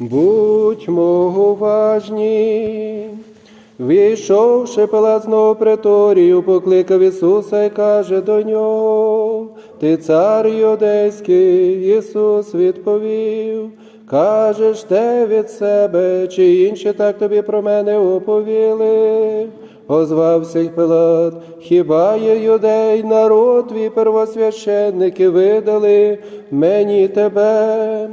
Будьмо уважні. Війшовши Пилат знову преторію, покликав Ісуса і каже до нього, Ти цар юдейський, Ісус відповів, кажеш те від себе, чи інші так тобі про мене оповіли. Озвався Пилат, хіба є юдей, народ твій первосвященники видали мені тебе.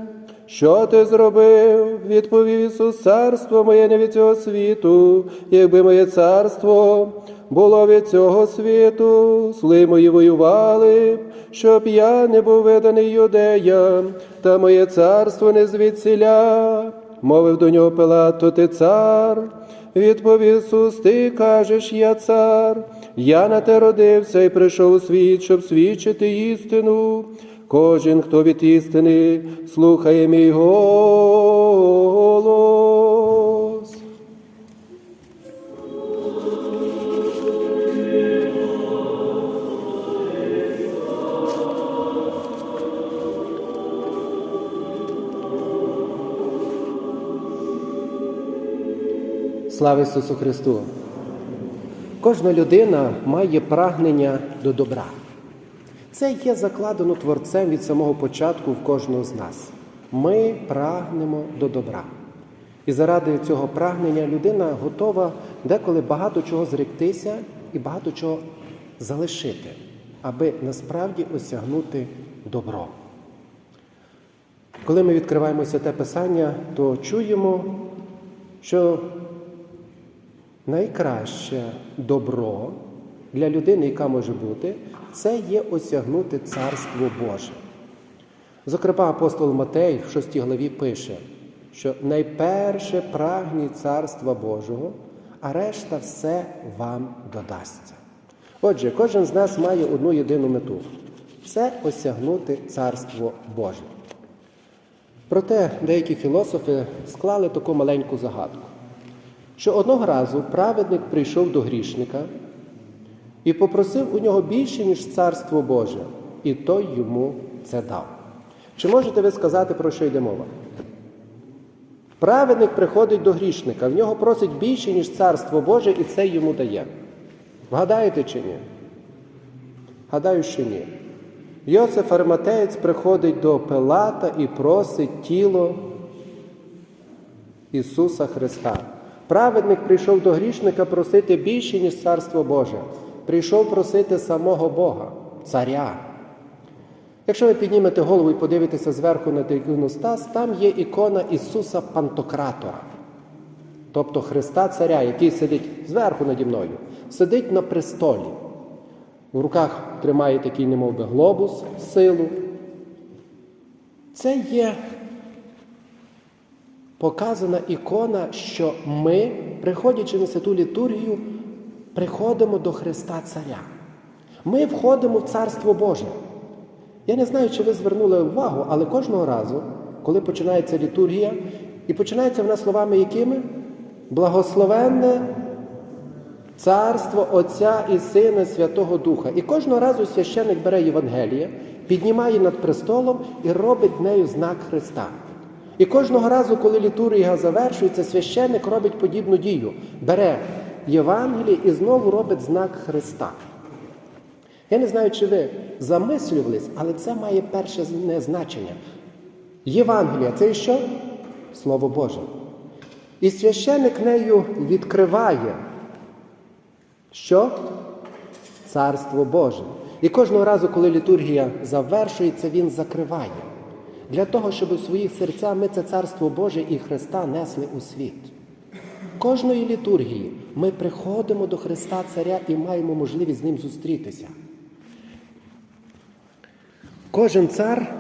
Що ти зробив? Відповів Ісус, царство моє не від цього світу, якби моє царство було від цього світу, сли мої воювали, щоб я не був виданий юдеям, та моє царство не звідсіля. Мовив до нього Пилат, то ти цар. Відповів Ісус, ти кажеш, я цар, я на те родився і прийшов у світ, щоб свідчити істину. Кожен, хто від істини, слухає мій голос. Слава Ісусу Христу! Кожна людина має прагнення до добра. Це є закладено Творцем від самого початку в кожного з нас. Ми прагнемо до добра. І заради цього прагнення людина готова деколи багато чого зректися і багато чого залишити, аби насправді осягнути добро. Коли ми відкриваємо святе Писання, то чуємо, що найкраще добро для людини, яка може бути, це є осягнути Царство Боже. Зокрема, апостол Матей в 6 главі пише, що найперше прагніть Царства Божого, а решта все вам додасться. Отже, кожен з нас має одну єдину мету це осягнути Царство Боже. Проте деякі філософи склали таку маленьку загадку, що одного разу праведник прийшов до грішника і попросив у нього більше, ніж царство Боже, і той йому це дав. Чи можете ви сказати, про що йде мова? Праведник приходить до грішника, в нього просить більше, ніж царство Боже, і це йому дає. Вгадаєте чи ні? Гадаю, що ні. Йосиф Арматеєць приходить до Пилата і просить тіло Ісуса Христа. Праведник прийшов до грішника просити більше, ніж царство Боже. Прийшов просити самого Бога, царя. Якщо ви піднімете голову і подивитеся зверху на іконостас, там є ікона Ісуса Пантократора, тобто Христа Царя, який сидить зверху наді мною, сидить на престолі. В руках тримає такий, немов би, глобус, силу. Це є показана ікона, що ми, приходячи на святу літургію, приходимо до Христа Царя. Ми входимо в Царство Боже. Я не знаю, чи ви звернули увагу, але кожного разу, коли починається літургія, і починається вона словами якими? Благословенне Царство Отця і Сина Святого Духа. І кожного разу священник бере Євангеліє, піднімає над престолом і робить нею знак Христа. І кожного разу, коли літургія завершується, священник робить подібну дію. Бере Євангеліє і знову робить знак Христа. Я не знаю, чи ви замислювались, але це має перше значення. Євангелія це що? Слово Боже. І священник нею відкриває. Що? Царство Боже. І кожного разу, коли літургія завершується, він закриває. Для того, щоб у своїх серцях ми це Царство Боже і Христа несли у світ. Кожної літургії ми приходимо до Христа Царя і маємо можливість з ним зустрітися. Кожен цар,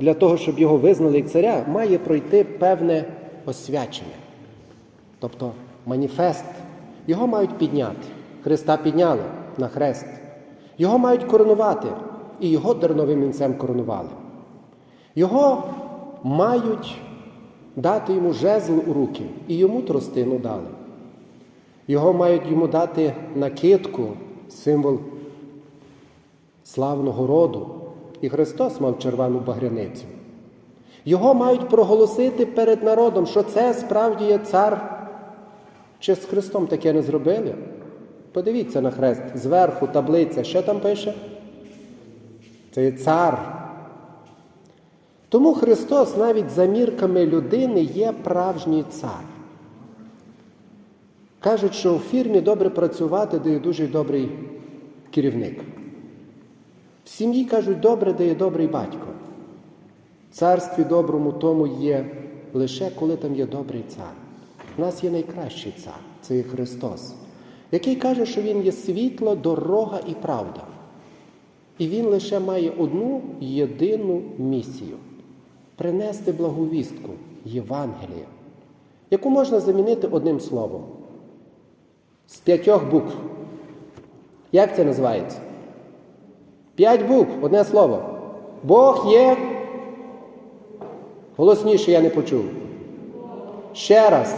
для того, щоб його визнали як царя, має пройти певне освячення. Тобто маніфест. Його мають підняти. Христа підняли на хрест. Його мають коронувати, і його терновим вінцем коронували. Його мають дати йому жезл у руки, і йому тростину дали. Його мають йому дати накидку, символ славного роду. І Христос мав червону багряницю. Його мають проголосити перед народом, що це справді є цар. Чи з Христом таке не зробили? Подивіться на хрест, зверху таблиця, що там пише? Це є цар. Тому Христос навіть за мірками людини є правжній цар. Кажуть, що в фірмі добре працювати, де є дуже добрий керівник. В сім'ї кажуть, добре, де є добрий батько. Царстві доброму тому є лише коли там є добрий цар. У нас є найкращий цар, це є Христос, який каже, що Він є світло, дорога і правда. І Він лише має одну єдину місію принести благовістку Євангелія, яку можна замінити одним словом. З п'ятьох букв. Як це називається? П'ять букв, одне слово. Бог є. Голосніше я не почув. Ще раз.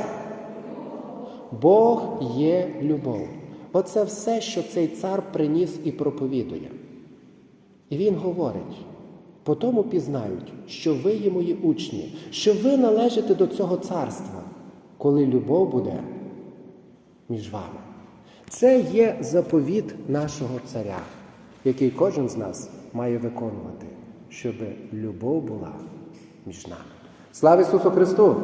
Бог є любов. Оце все, що цей цар приніс і проповідує. І він говорить: по тому пізнають, що ви є мої учні, що ви належите до цього царства, коли любов буде між вами. Це є заповіт нашого царя, який кожен з нас має виконувати, щоб любов була між нами. Слава Ісусу Христу!